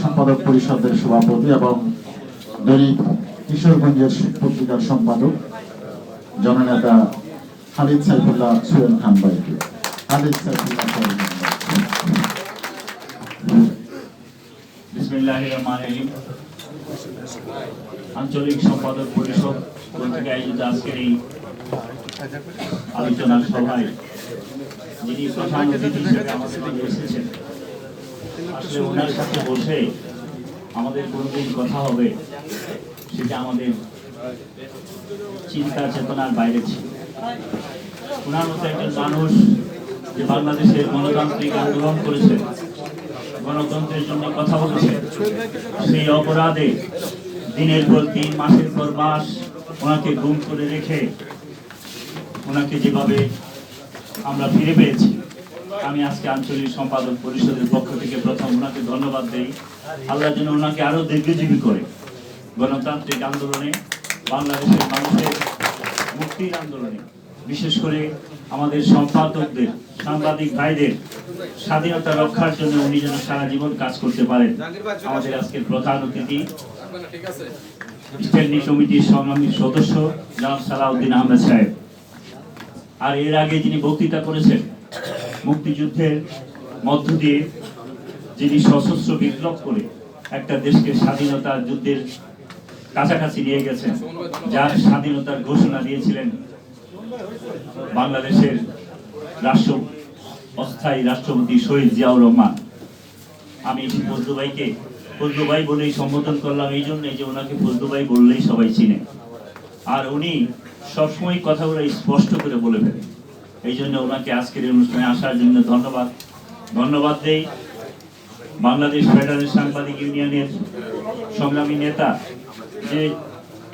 সম্পাদক পরিষদের সভাপতি এবং দৈনিক কিশোরগঞ্জের পত্রিকার সম্পাদক, জননেতা খালিদ সাইফুল্লাহ সুয়েল খান ভাইকে। খালিদ সাইফুল্লাহ আঞ্চলিক সম্পাদক পরিষদ আয়োজিত আজকের এই আলোচনা সভায় যিনি প্রধান অতিথি হিসেবে আমাদের এসেছেন আসলে ওনার সাথে বসে আমাদের কোনোদিন কথা হবে, সেটা আমাদের চিন্তা চেতনার বাইরে ছিল। ওনার মতো একজন মানুষ যে বাংলাদেশের গণতান্ত্রিক আন্দোলন করেছেন গণতন্ত্রের জন্য কথা বলেছে, সেই অপরাধে দিনের পর দিন, মাসের পর মাস ওনাকে গুম করে রেখে ওনাকে যেভাবে আমরা ফিরে পেয়েছি আমি আজকে আঞ্চলিক সম্পাদক পরিষদের পক্ষ থেকে প্রথম ওনাকে ধন্যবাদ দেই। আল্লাহ যেন ওনাকে আরও দীর্ঘজীবী করে। গণতান্ত্রিক আন্দোলনে, বাংলাদেশের মানুষের মুক্তির আন্দোলনে, বিশেষ করে আমাদের সম্পাদকদের, সাংবাদিক ভাইদের স্বাধীনতা রক্ষার জন্য উনি যেন সারা জীবন কাজ করতে পারেন। আমাদের আজকের প্রধান অতিথি, স্ট্যান্ডিং কমিটির সংগ্রামী সদস্য জনাব সালাউদ্দিন আহমেদ সাহেব। আর এর আগে যিনি বক্তৃতা করেছেন মুক্তিযুদ্ধের মধ্য দিয়ে যিনি সশস্ত্র বিপ্লব করে একটা দেশকে স্বাধীনতা যুদ্ধের কাছাকাছি নিয়ে গেছেন, যার স্বাধীনতার ঘোষণা দিয়েছিলেন বাংলাদেশের রাষ্ট্র অস্থায়ী রাষ্ট্রপতি শহীদ জিয়াউর রহমান। আমি ফজলু ভাইকে ভাই বলেই সম্বোধন করলাম এই জন্যে যে ওনাকে ফজলু ভাই বললেই সবাই চিনে। আর উনি সবসময় কথাগুলো স্পষ্ট করে বলে ফেলেন। এই জন্য ওনাকে আজকের অনুষ্ঠানে আসার জন্য ধন্যবাদ। ধন্যবাদ দেই বাংলাদেশ ফেডারেল সাংবাদিক ইউনিয়নের সংগ্রামী নেতা যে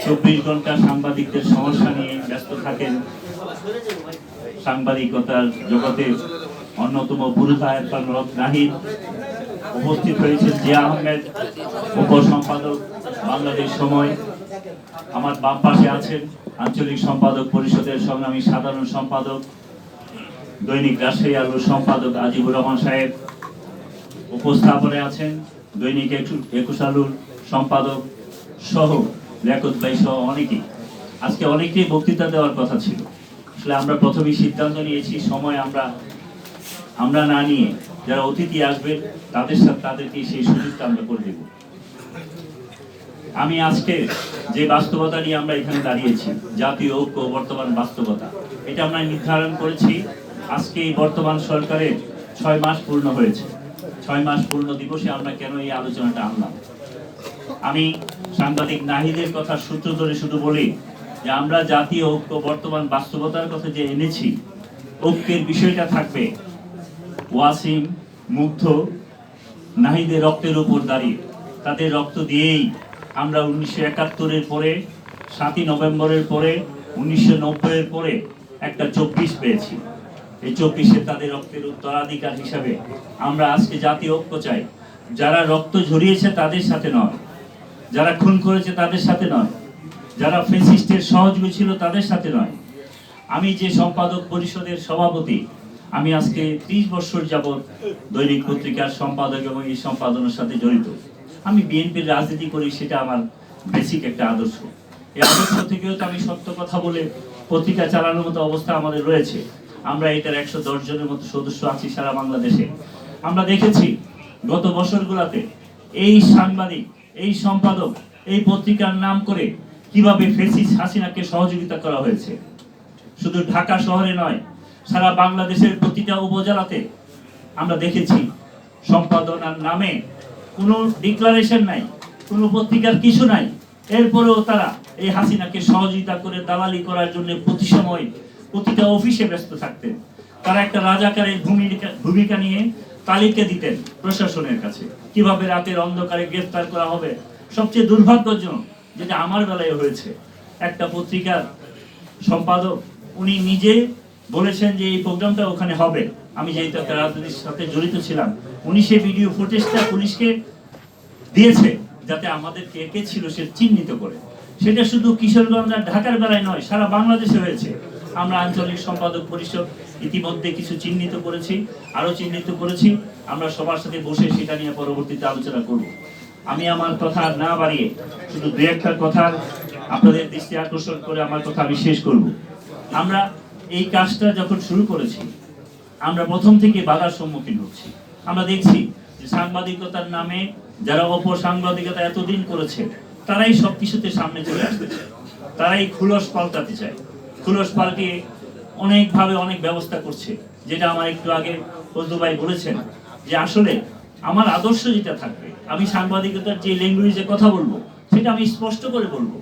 চব্বিশ ঘণ্টা সাংবাদিকদের সমস্যা নিয়ে ব্যস্ত থাকেন। সাংবাদিকতার জগতে অন্যতম পুরুষা এরফান রব নাহিদ উপস্থিত হয়েছেন জিয়া আহমেদ, উপসম্পাদক বাংলাদেশ সময়। আমার বাম পাশে আছেন আঞ্চলিক সম্পাদক পরিষদের সংগ্রামী সাধারণ সম্পাদক দৈনিক রাজশাহী আলোর সম্পাদক আজিবুর রহমান সাহেব উপস্থাপনে আছেন। দৈনিক একু- একুশ আলুর সম্পাদক সহ লেখত ভাই সহ অনেকেই। আজকে অনেকেই বক্তৃতা দেওয়ার কথা ছিল। আসলে আমরা প্রথমেই সিদ্ধান্ত নিয়েছি, সময় আমরা আমরা না নিয়ে যারা অতিথি আসবে তাদের সাথে তাদেরকে সেই সুযোগটা আমরা করে দেব। আমি আজকে যে বাস্তবতা নিয়ে আমরা এখানে দাঁড়িয়েছি, জাতীয় ঐক্য বর্তমান বাস্তবতা, এটা আমরা নির্ধারণ করেছি। আজকে এই বর্তমান সরকারের ছয় মাস পূর্ণ হয়েছে। ছয় মাস পূর্ণ দিবসে আমরা কেন এই আলোচনাটা আনলাম? আমি সাংবাদিক নাহিদের কথা সূত্র ধরে শুধু বলি যে আমরা জাতীয় ঐক্য, বর্তমান বাস্তবতার কথা যে এনেছি, ঐক্যের বিষয়টা থাকবে ওয়াসিম, মুগ্ধ, নাহিদের রক্তের উপর দাঁড়িয়ে। তাদের রক্ত দিয়েই আমরা উনিশশো একাত্তরের পরে, সাতই নভেম্বরের পরে, উনিশশো নব্বইয়ের পরে একটা চব্বিশ পেয়েছি। এই চব্বিশে তাদের রক্তের উত্তরাধিকার হিসাবে আমরা আজকে জাতীয় ঐক্য চাই। যারা রক্ত ঝরিয়েছে তাদের সাথে নয়। যারা খুন করেছে তাদের সাথে নয়। যারা ফেসিস্টের সহযোগী ছিল তাদের সাথে নয়। আমি যে সম্পাদক পরিষদের সভাপতি, আমি আজকে ত্রিশ বছর যাবৎ দৈনিক পত্রিকার সম্পাদক এবং এই সম্পাদনের সাথে জড়িত। আমি বিএনপির রাজনীতি করি, সেটা আমার বেসিক একটা আদর্শ। এই আদর্শ থেকেও তো আমি সত্য কথা বলে পত্রিকা চালানোর মতো অবস্থা আমাদের রয়েছে। আমরা এটার একশো দশ জনের মতো সদস্য আছি সারা বাংলাদেশে। আমরা দেখেছি গত বছরগুলোতে এই সাংবাদিক, এই সম্পাদক, এই পত্রিকার নাম করে কীভাবে ফেসিস হাসিনাকে সহযোগিতা করা হয়েছে। শুধু ঢাকা শহরে নয়, সারা বাংলাদেশের প্রতিটা উপজেলাতে আমরা দেখেছি সম্পাদনার নামে কোনো ডিক্লারেশন নাই, কোনো পত্রিকার কিছু নাই। এরপরেও তারা এই হাসিনাকে সহযোগিতা করে দালালি করার জন্য প্রতি সময় প্রতিটা অফিসে ব্যস্ত থাকতেন। তারা একটা রাজাকারের ভূমিকা ভূমিকা নিয়ে তালিকা দিতেন প্রশাসনের কাছে। কীভাবে রাতের অন্ধকারে গ্রেফতার করা হবে? সবচেয়ে দুর্ভাগ্যজনক যেটা আমার বেলায় হয়েছে। একটা পত্রিকার সম্পাদক, উনি নিজে বলেছেন যে এই প্রোগ্রামটা ওখানে হবে। আমি যেহেতু একটা রাজনীতির সাথে জড়িত ছিলাম, উনি সেই ভিডিও ফুটেজটা পুলিশকে দিয়েছে যাতে আমাদের কে কে ছিল সে চিহ্নিত করে। সেটা শুধু কিশোরগঞ্জ আর ঢাকার বেলায় নয়, সারা বাংলাদেশে হয়েছে। আমরা আঞ্চলিক সম্পাদক পরিষদ ইতিমধ্যে কিছু চিহ্নিত করেছি আরও চিহ্নিত করেছি। আমরা সবার সাথে বসে সেটা নিয়ে পরবর্তীতে আলোচনা করব। আমি আমার কথা না বাড়িয়ে শুধু দু একটা কথা আপনাদের দৃষ্টি আকর্ষণ করে আমার কথা আমি শেষ করব। আমরা এই কাজটা যখন শুরু করেছি, আমরা প্রথম থেকে বাধার সম্মুখীন হচ্ছি। আমরা দেখছি যে সাংবাদিকতার নামে যারা অপসাংবাদিকতা এতদিন করেছে, তারাই সব কিছুতে সামনে চলে আসতে চায়। তারাই খুলস পাল্টাতে চায়। খুলস পাল্টিয়ে অনেকভাবে অনেক ব্যবস্থা করছে, যেটা আমার একটু আগে ফজলু ভাই বলেছেন, যে আসলে আমার আদর্শ যেটা থাকবে, আমি সাংবাদিকতার যে ল্যাঙ্গুয়েজে কথা বলব, সেটা আমি স্পষ্ট করে বলব।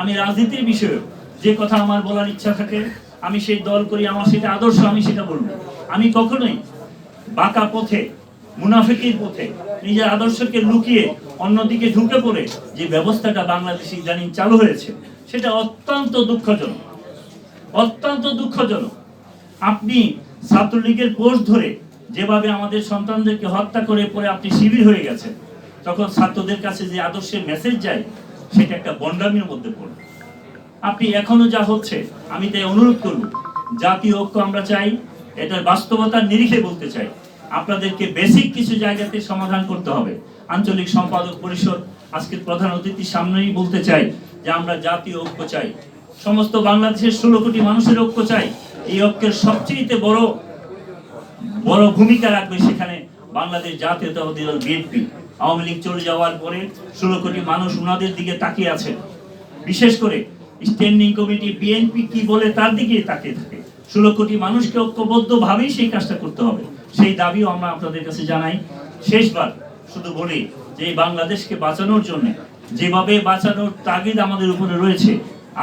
আমি রাজনীতির বিষয়ে যে কথা আমার বলার ইচ্ছা থাকে, আমি সেই দল করি, আমার সেটা আদর্শ, আমি সেটা বলব। আমি কখনোই বাঁকা পথে, মুনাফিকির পথে, নিজের আদর্শকে লুকিয়ে অন্যদিকে ঢুকে পড়ে যে ব্যবস্থাটা বাংলাদেশে ইদানিং চালু হয়েছে, সেটা অত্যন্ত দুঃখজনক। অত্যন্ত দুঃখজনক। আপনি ছাত্রলীগের পোস্ট ধরে যেভাবে আমাদের সন্তানদেরকে হত্যা করে পরে আপনি শিবির হয়ে গেছেন, তখন ছাত্রদের কাছে যে আদর্শের মেসেজ যায়, সেটা একটা বন্ডামির মধ্যে পড়ে আপনি এখনও যা হচ্ছে, আমি তাই অনুরোধ করব, জাতীয় ঐক্য আমরা চাই এটার বাস্তবতার নিরিখে বলতে চাই। আপনাদেরকে বেসিক কিছু জায়গাতে সমাধান করতে হবে। আঞ্চলিক সম্পাদক পরিষদ, আজকের প্রধান অতিথির সামনেই বলতে চাই যে আমরা জাতীয় ঐক্য চাই। সমস্ত বাংলাদেশের ষোলো কোটি মানুষের ঐক্য চাই। এই ঐক্যের সবচেয়ে বড় বড় ভূমিকা রাখবে সেখানে বাংলাদেশ জাতীয়তাবাদী দল বিএনপি। আওয়ামী লীগ চলে যাওয়ার পরে ষোলো কোটি মানুষ ওনাদের দিকে তাকিয়ে আছে। বিশেষ করে স্ট্যান্ডিং কমিটি বিএনপি কি বলে তার দিকে তাকিয়ে থাকে। ষোলো কোটি মানুষকে ঐক্যবদ্ধ ভাবেই সেই কাজটা করতে হবে। সেই দাবিও আমরা আপনাদের কাছে জানাই। শেষবার শুধু বলি যে এই বাংলাদেশকে বাঁচানোর জন্য যেভাবে বাঁচানোর তাগিদ আমাদের উপরে রয়েছে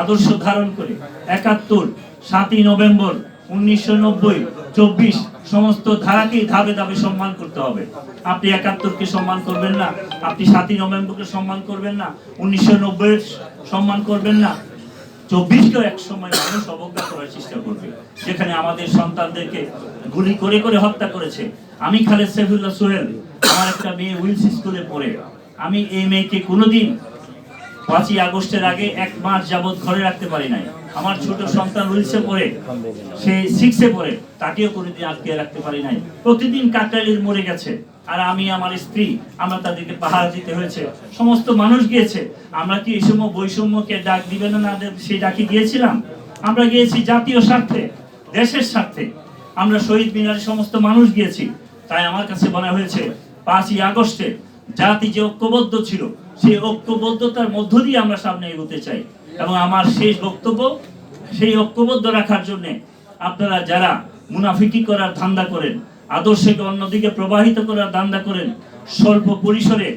আদর্শ ধারণ করে। একাত্তর, সাতই নভেম্বর উনিশশো নব্বই, চব্বিশ, সমস্ত ধারাকেই ধাপে ধাপে সম্মান করতে হবে। আপনি একাত্তরকে সম্মান করবেন না, আপনি সাতই নভেম্বরকে সম্মান করবেন না, উনিশশো নব্বই সম্মান করবেন না। চব্বিশকেও এক সময় মানুষ অবজ্ঞা করার চেষ্টা করবে। যেখানে আমাদের সন্তানদেরকে গুলি করে করে হত্যা করেছে। আমি খালেদ সাইফুল্লাহ সোহেল, আমার একটা মেয়ে উইলস স্কুলে পড়ে। আমি এই মেয়েকে কোনোদিন পাঁচই আগস্টের আগে এক মাস যাবৎ ঘরে রাখতে পারি নাই। আমার ছোট সন্তান উইলসে পড়ে, সে সিক্সে পড়ে, তাকেও কোনোদিন আটকে রাখতে পারি নাই। প্রতিদিন কাকরাইলের মরে গেছে, আর আমি, আমার স্ত্রী, আমরা তাদেরকে পাহাড় দিতে হয়েছে, সমস্ত মানুষ গিয়েছে। আমরা কি এই সময় বৈষম্যকে ডাক দিবে না সেই ডাকি গিয়েছিলাম? আমরা গিয়েছি জাতীয় স্বার্থে, দেশের স্বার্থে। আমরা শহীদ মিনারে সমস্ত মানুষ গিয়েছি। তাই আমার কাছে মনে হয়েছে, পাঁচই আগস্টে জাতি যে ঐক্যবদ্ধ ছিল সেই ঐক্যবদ্ধতার মধ্য দিয়ে আমরা সামনে এগোতে চাই। এবং আমার শেষ বক্তব্য, সেই ঐক্যবদ্ধ রাখার জন্য আপনারা যারা মুনাফিকি করার ধান্দা করেন, আদর্শকে অন্যদিকে প্রবাহিত করার ধান্দা করেন, স্বল্প পরিসরে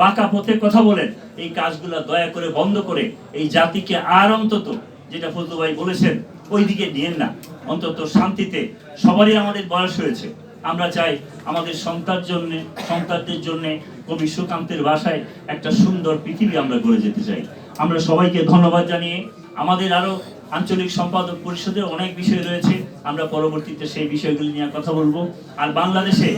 বাঁকা পথে কথা বলেন, এই কাজগুলো দয়া করে বন্ধ করে এই জাতিকে আর অন্তত, যেটা ফজলু ভাই বলেছেন ওই দিকে নিয়েন না। অন্তত শান্তিতে সবারই আমাদের বয়স হয়েছে। আমরা চাই আমাদের সন্তান জন্য, সন্তানদের জন্য কবি সুকান্তের ভাষায় একটা সুন্দর পৃথিবী আমরা গড়ে যেতে চাই। আমরা সবাইকে ধন্যবাদ জানিয়ে আমাদের আরও আঞ্চলিক সম্পাদক পরিষদে অনেক বিষয় রয়েছে। আমরা পরবর্তীতে সেই বিষয়গুলি নিয়ে কথা বলব। আর বাংলাদেশে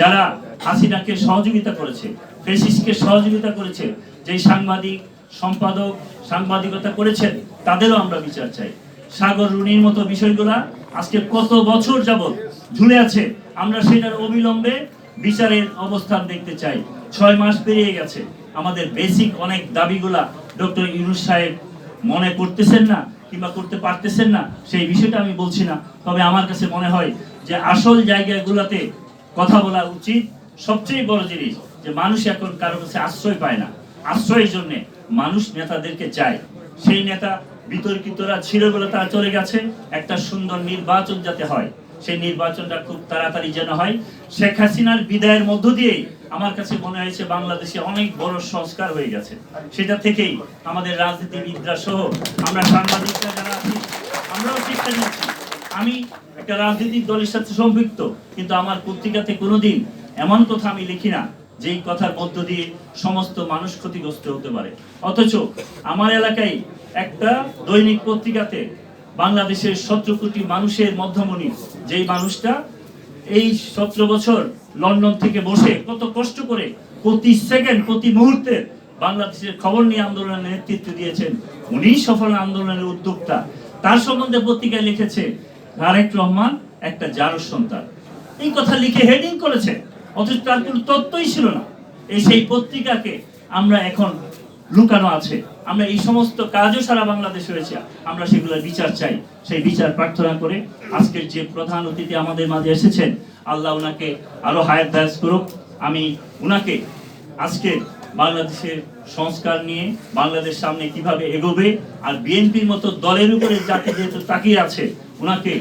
যারা হাসিনাকে সহযোগিতা করেছে, ফেসিসকে সহযোগিতা করেছে, যেই সাংবাদিক, সম্পাদক, সাংবাদিকতা করেছেন, তাদেরও আমরা বিচার চাই। সাগর রুনির মতো বিষয়গুলা আজকে কত বছর যাবত ঝুলে আছে, আমরা সেটার অবিলম্বে বিচারের অবস্থান দেখতে চাই। ছয় মাস পেরিয়ে গেছে, আমাদের বেসিক অনেক দাবিগুলা ডক্টর ইউনুস সাহেব মনে করতেছেন না কিংবা করতে পারতেছেন না, সেই বিষয়টা আমি বলছি না। তবে আমার কাছে মনে হয় যে আসল জায়গাগুলোতে কথা বলা উচিত। সবচেয়ে বড় জিনিস যে মানুষ এখন কারও কাছে আশ্রয় পায় না। আশ্রয়ের জন্যে মানুষ নেতাদেরকে চায়। সেই নেতা বিতর্কিতরা ছিল বলে তারা চলে গেছে। একটা সুন্দর নির্বাচন যাতে হয়, সেই নির্বাচনটা খুব তাড়াতাড়ি যেন হয়। শেখ হাসিনার বিদায়ের মধ্য দিয়ে আমার কাছে মনে হয়েছে বাংলাদেশে অনেক বড় সংস্কার হয়ে গেছে। সেটা থেকেই আমাদের রাজনীতিবিদরা সহ আমরা সাংবাদিকরা যারা আছি, আমরাও শিক্ষা নিচ্ছি। আমি একটা রাজনৈতিক দলের সাথে সম্পৃক্ত, কিন্তু আমার পত্রিকাতে কোনোদিন এমন কথা আমি লিখি না, যেই কথার মধ্য দিয়ে সমস্ত মানুষ ক্ষতিগ্রস্ত হতে পারে। অথচ আমার এলাকায় একটা দৈনিক পত্রিকাতে বাংলাদেশের সতেরো কোটি মানুষের মধ্যমণি, যেই মানুষটা এই সতেরো বছর লন্ডন থেকে বসে কত কষ্ট করে প্রতি সেকেন্ড, প্রতি মুহূর্তে বাংলাদেশের খবর নিয়ে আন্দোলনের নেতৃত্ব দিয়েছেন। উনি সফল আন্দোলনের উদ্যোক্তা। তার সম্বন্ধে পত্রিকায় লিখেছে, তারেক রহমান একটা জারজ সন্তান। এই কথা লিখে হেডিং করেছে, অথচ তার কোনো তত্ত্বই ছিল না। এই সেই পত্রিকাকে আমরা এখন লুকানো আছে। আমরা এই সমস্ত কাজও সারা বাংলাদেশ হয়েছে আমরা সেগুলোর বিচার চাই। সেই বিচার প্রার্থনা করে আজকের যে প্রধান অতিথি আমাদের মাঝে এসেছেন, আল্লাহ ওনাকে আরও হায়াত দায়াত করুক। আমি ওনাকে আজকে বাংলাদেশের সংস্কার নিয়ে, বাংলাদেশ সামনে কীভাবে এগোবে আর বিএনপির মতো দলের উপরে জাতি যেহেতু তাকিয়ে আছে, ওনাকে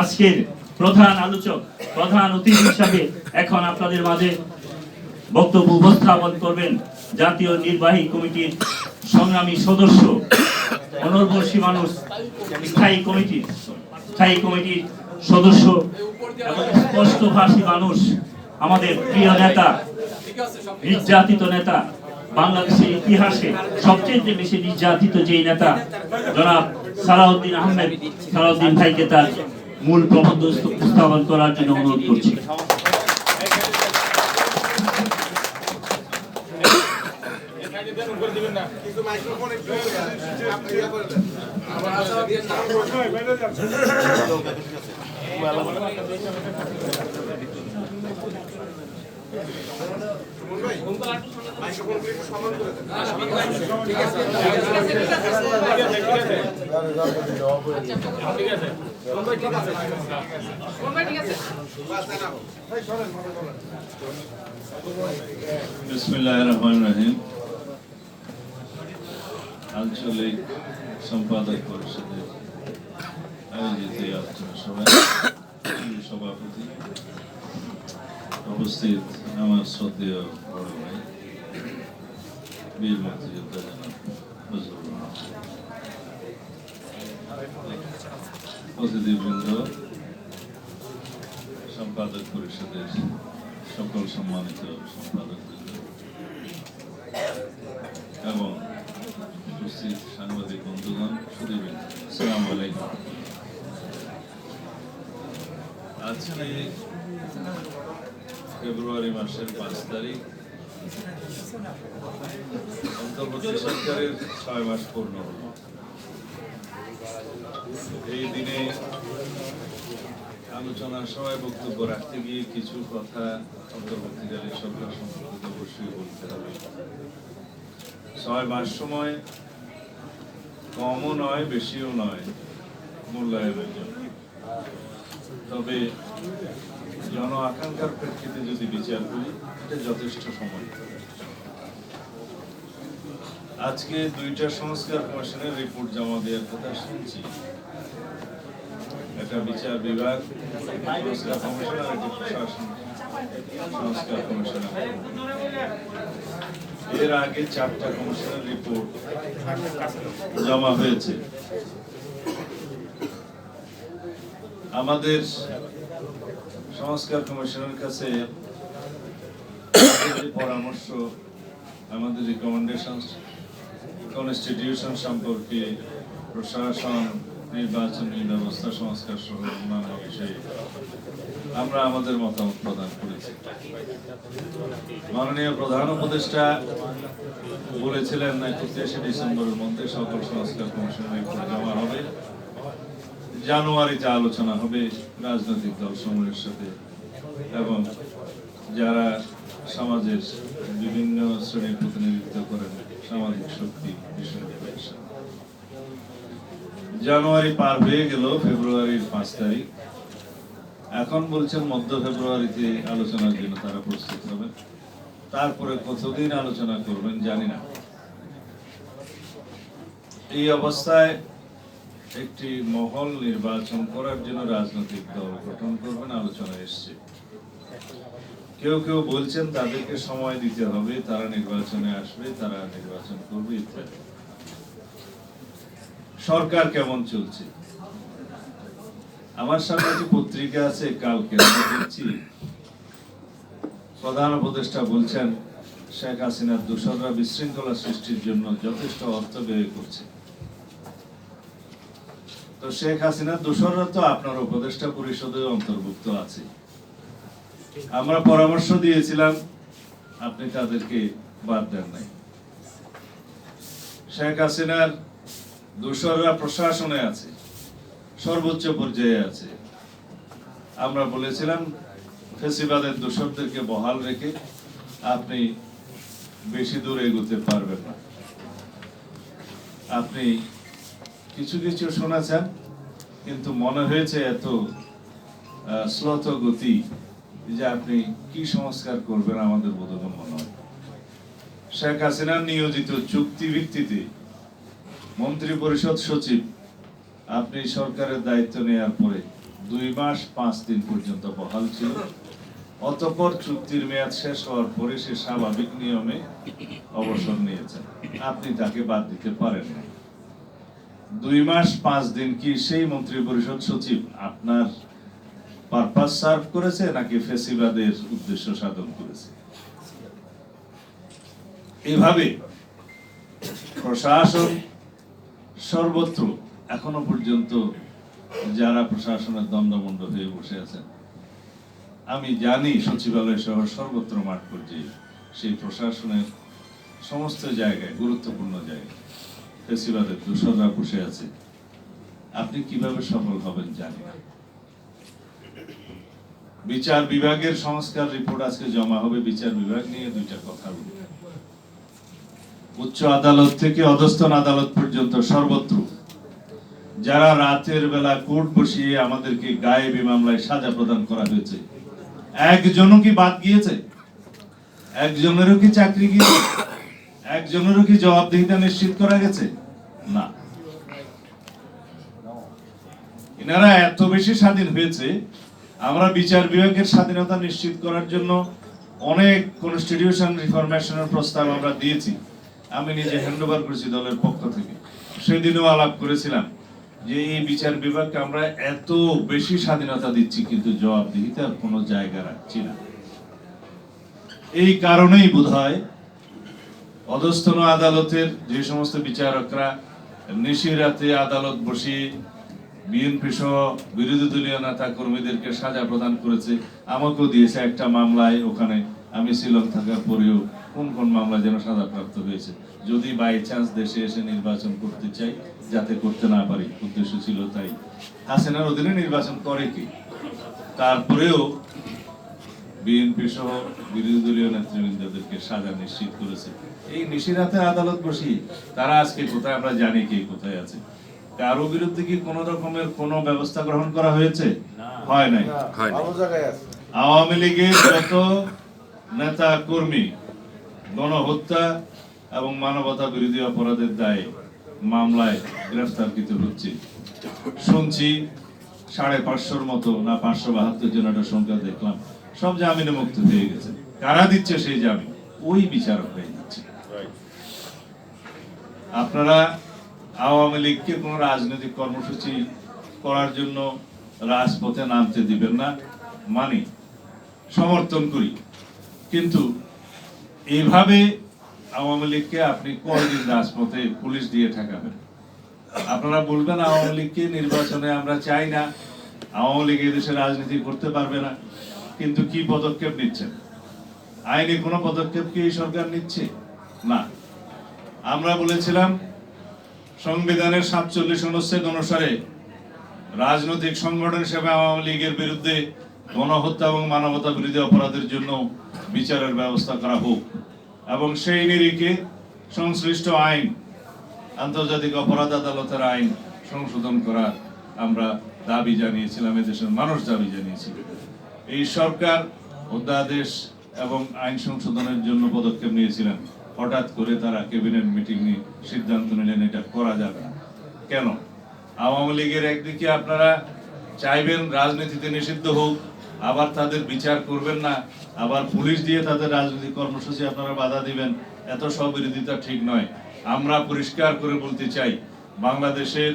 আজকের প্রধান আলোচক, প্রধান অতিথি হিসাবে এখন আপনাদের মাঝে বক্তব্য উপস্থাপন করবেন। জাতীয় নির্বাহী কমিটির সংগ্রামী সদস্য, অনর্বশী মানুষ, স্থায়ী কমিটির স্থায়ী কমিটির সদস্য এবং স্পষ্টভাষী মানুষ, আমাদের প্রিয় নেতা, নির্যাতিত নেতা, বাংলাদেশের ইতিহাসে সবচেয়ে বেশি নির্যাতিত যেই নেতা, জনাব সালাউদ্দিন আহমেদ, সালাউদ্দিন ভাইকে তার মূল প্রবন্ধ উপস্থাপন করার জন্য অনুরোধ করছি কিন্তু মাইক্রোফোন একটু আপনি ইয়ে করে দেন সুমন ভাই মাইক্রোফোন একটু সমান করে দেন বাস দেন আপনি। মনে করেন বিসমিল্লাহ রহমান রহিম। আঞ্চলিক সম্পাদক পরিষদের আয়োজিত এই আলোচনা সভায় সভাপতি উপস্থিত আমার শ্রদ্ধেয় বড় ভাই, বীর মুক্তিযোদ্ধা জনাব অতিথিবৃন্দ, সম্পাদক পরিষদের সকল সম্মানিত সম্পাদক এবং উপস্থিত সাংবাদিক বন্ধুগণ আসসালাম আলাইকুম। আজকে ফেব্রুয়ারি মাসের পাঁচ তারিখ। অন্তর্বর্তী সরকারের ছয় মাস পূর্ণ হল। এই দিনে আলোচনা সভায় বক্তব্য রাখতে গিয়ে কিছু কথা অন্তর্বর্তীকালীন সরকার সম্পর্কিত অবশ্যই বলতে হবে। ছয় মাস সময় কমও নয়, বেশিও নয় মূল্যায়নের জন্য। তবে জন আকাঙ্ক্ষার প্রেক্ষিতে যদি বিচার করি, এটা যথেষ্ট সময় আজকে দুইটা সংস্কার কমিশনের রিপোর্ট জমা দেওয়ার কথা শুনছি, একটা বিচার বিভাগ সংস্কার কমিশন আর একটা প্রশাসন সংস্কার কমিশনের। এর আগে চারটা কমিশনের রিপোর্ট জমা হয়েছে। আমাদের সংস্কার কমিশনের কাছে পরামর্শ, আমাদের রিকমেন্ডেশন কনস্টিটিউশন সম্পর্কে প্রশাসন নির্বাচনী ব্যবস্থা, সংস্কার সহ অন্যান্য বিষয়ে আমরা আমাদের মতামত প্রদান করেছি। মাননীয় প্রধান উপদেষ্টা বলেছিলেন, একত্রিশে ডিসেম্বরের মধ্যে সকল সংস্কার কমিশনের জমা হবে। জানুয়ারিতে আলোচনা হবে রাজনৈতিক দল সমূহের সাথে এবং যারা সমাজের বিভিন্ন শ্রেণির প্রতিনিধিত্ব করেন, সামাজিক শক্তি সাথে জানুয়ারি পার হয়ে গেল, ফেব্রুয়ারির পাঁচ তারিখ। এখন বলছেন মধ্য ফেব্রুয়ারিতে আলোচনার জন্য তারা প্রস্তুত হবেন তারপরে কতদিন আলোচনা করবেন জানি না। এই অবস্থায় একটি মহল নির্বাচন করার জন্য রাজনৈতিক দল গঠন করবেন, আলোচনা এসছে। কেউ কেউ বলছেন তাদেরকে সময় দিতে হবে, তারা নির্বাচনে আসবে, তারা নির্বাচন করবে, ইত্যাদি। সরকার কেমন চলছে? আমার সামনে যে পত্রিকা আছে, কালকে দেখছি, প্রধান উপদেষ্টা বলছেন, শেখ হাসিনার দোসররা বিশৃঙ্খলা সৃষ্টির জন্য যথেষ্ট অর্থ ব্যয় করছে। তো শেখ হাসিনার দোসররা তো আপনার উপদেষ্টা পরিষদে অন্তর্ভুক্ত আছে। আমরা পরামর্শ দিয়েছিলাম, আপনি তাদেরকে বাদ দেন নাই। শেখ হাসিনার দোসররা প্রশাসনে আছে, সর্বোচ্চ পর্যায়ে আছে। আমরা বলেছিলাম, ফেসিবাদের দোষরদেরকে বহাল রেখে আপনি বেশি দূর এগোতে পারবেন না। আপনি কিছু কিছু শোনাছেন, কিন্তু মনে হয়েছে এত শ্লথ গতি যে আপনি কি সংস্কার করবেন আমাদের বোধগম্য নয়। শেখ হাসিনার নিয়োজিত চুক্তি ভিত্তিতে মন্ত্রী পরিষদ সচিব, আপনি সরকারের দায়িত্ব নেওয়ার পরে দুই মাস পাঁচ দিন পর্যন্ত বহাল ছিল। অতঃপর চুক্তির মেয়াদ শেষ হওয়ার পরে সে স্বাভাবিক নিয়মে অবসর নিয়েছেন। আপনি তাকে বাদ দিতে পারেন দুই মাস পাঁচ দিন কি সেই মন্ত্রী পরিষদ সচিব আপনার পারপাস সার্ভ করেছে, নাকি ফেসিবাদের উদ্দেশ্য সাধন করেছে? এভাবে প্রশাসন সর্বত্র, এখনও পর্যন্ত যারা প্রশাসনের দণ্ডমন্ড হয়ে বসে আছেন, আমি জানি সচিবালয় সহ সর্বত্র মাঠ পর্যায়ে সেই প্রশাসনের সমস্ত জায়গায়, গুরুত্বপূর্ণ জায়গায় ফেসিবাদের দূষণরা বসে আছে। আপনি কীভাবে সফল হবেন জানি না। বিচার বিভাগের সংস্কার রিপোর্ট আজকে জমা হবে, বিচার বিভাগ নিয়ে দুইটা কথা বলব। উচ্চ আদালত থেকে অধস্তন আদালত পর্যন্ত সর্বত্র। যারা রাতের বেলা কোর্ট বসিয়ে আমাদেরকে গায়েবী মামলায় সাজা প্রদান করা হয়েছে, একজনও কি বাদ গিয়েছে? একজনেরও কি চাকরি গিয়েছে? একজনেরও কি জবাবদিহিতা নিশ্চিত করা গেছে? না। এনারা এত বেশি স্বাধীন হয়েছে, আমরা বিচার বিভাগের স্বাধীনতা নিশ্চিত করার জন্য অনেক কনস্টিটিউশন রিফরমেশনের প্রস্তাব আমরা দিয়েছি। আমি নিজে হ্যান্ডওভার করেছি দলের পক্ষ থেকে। সেদিনও আলাপ করেছিলাম যে এই বিচার বিভাগকে আমরা এত বেশি স্বাধীনতা দিচ্ছি, কিন্তু জবাবদিহিতার কোনো জায়গা রাখছি না। এই কারণেই বোধহয় অধস্তন আদালতের যে সমস্ত বিচারকরা নিশিরাতে আদালত বসিয়ে বিএনপি সহ বিরোধী দলীয় নেতা কর্মীদেরকে সাজা প্রদান করেছে, আমাকেও দিয়েছে একটা মামলায়। ওখানে আমি শিলং থাকার পরেও কোন কোন মামলা যেন সাজাপ্রাপ্ত হয়েছে? যদি বাই চান্স দেশে এসে নির্বাচন করতে চাই যাতে করতে না পারি উদ্দেশ্য ছিল তাই। হাসিনার অধীনে নির্বাচন করে কি? তারপরেও বিএনপি সহ বিরোধী দলীয় নেতৃবৃন্দদেরকে সাজা নিশ্চিত করেছে। এই নিশিরাতে আদালত বসি। তারা আজকে কোথায় আমরা জানি কে কোথায় আছে। কারও বিরুদ্ধে কি কোন রকমের কোন ব্যবস্থা গ্রহণ করা হয়েছে? হয় নাই। ভালো জায়গায় আছে। আওয়ামী লীগের যত নেতা কর্মী গণহত্যা এবং মানবতা বিরোধী অপরাধের দায়ে মামলায় গ্রেফতারকৃত হচ্ছে। শুনছি সাড়ে পাঁচশোর মতো না পাঁচশো বাহাত্তর জন একটা সংখ্যা দেখলাম। সব জামিনে মুক্ত হয়ে গেছে। কারা দিচ্ছে সেই জামিন? ওই বিচারক হয়ে যাচ্ছে। আপনারা আওয়ামী লীগকে কোন রাজনৈতিক কর্মসূচি করার জন্য রাজপথে নামতে দিবেন না। মানি সমর্থন করি। কিন্তু এইভাবে আওয়ামী লীগকে আপনি কয়দিন রাজপথে পুলিশ দিয়ে ঠেকাবেন? আপনারা বলবেন আওয়ামী লীগকে নির্বাচনে আমরা চাই না, আওয়ামী লীগ এদেশে রাজনীতি করতে পারবে না, কিন্তু কি পদক্ষেপ নিচ্ছেন? আইনি কোনো পদক্ষেপ কি এই সরকার নিচ্ছে? না। আমরা বলেছিলাম, সংবিধানের সাতচল্লিশ অনুচ্ছেদ অনুসারে রাজনৈতিক সংগঠন হিসেবে আওয়ামী লীগের বিরুদ্ধে গণহত্যা এবং মানবতা বিরোধী অপরাধের জন্য বিচারের ব্যবস্থা করা হোক। এবং সেই নিরিখে সংশ্লিষ্ট আইন, আন্তর্জাতিক অপরাধ আদালতের আইন সংশোধন করার আমরা দাবি জানিয়েছিলাম, এদেশের মানুষ দাবি জানিয়েছিল। এই সরকার অধ্যাদেশ এবং আইন সংশোধনের জন্য পদক্ষেপ নিয়েছিলেন। হঠাৎ করে তারা ক্যাবিনেট মিটিং নিয়ে সিদ্ধান্ত নিলেন, এটা করা যাবে না। কেন? আওয়ামী লীগের একদিকে আপনারা চাইবেন রাজনীতিতে নিষিদ্ধ হোক আবার তাদের বিচার করবেন না, আবার পুলিশ দিয়ে তাদের রাজনৈতিক কর্মসূচি আপনারা বাধা দিবেন, এত স্ববিরোধিতা ঠিক নয়। আমরা পরিষ্কার করে বলতে চাই, বাংলাদেশের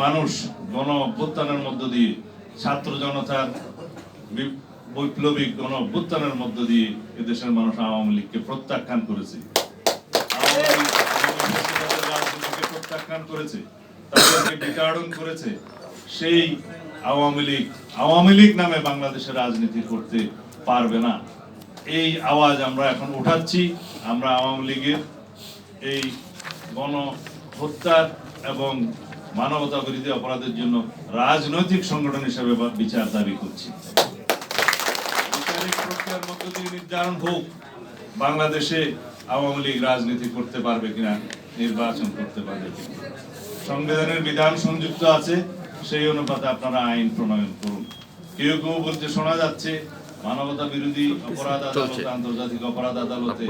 মানুষ গণ অভ্যুত্থানের মধ্য দিয়ে, ছাত্র জনতার বৈপ্লবিক গণ অভ্যুত্থানের মধ্য দিয়ে এদেশের মানুষ আওয়ামী লীগকে প্রত্যাখ্যান করেছে। প্রত্যাখ্যান করেছে, তাদেরকে বিতাড়ন করেছে, সেই আওয়ামী লীগ আওয়ামী লীগ নামে বাংলাদেশের রাজনীতি করতে পারবে না। এই আওয়াজ আমরা এখন উঠাচ্ছি। আমরা আওয়ামী লীগের এই গণ হত্যার এবং মানবতা বিরোধী অপরাধের জন্য রাজনৈতিক সংগঠন হিসেবে বিচার দাবি করছি। প্রক্রিয়ার নির্ধারণ হোক, বাংলাদেশে আওয়ামী লীগ রাজনীতি করতে পারবে কিনা, নির্বাচন করতে পারবে সংবিধানের বিধান সংযুক্ত আছে। সেই অনুপাতে আপনারা আইন প্রণয়ন করুন। কেউ কেউ বলতে শোনা যাচ্ছে মানবতা বিরোধী অপরাধ আদালত আন্তর্জাতিক অপরাধ আদালতে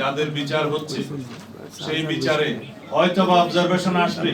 যাদের বিচার হচ্ছে সেই বিচারে হয়তো বা অবজারভেশন আসবে।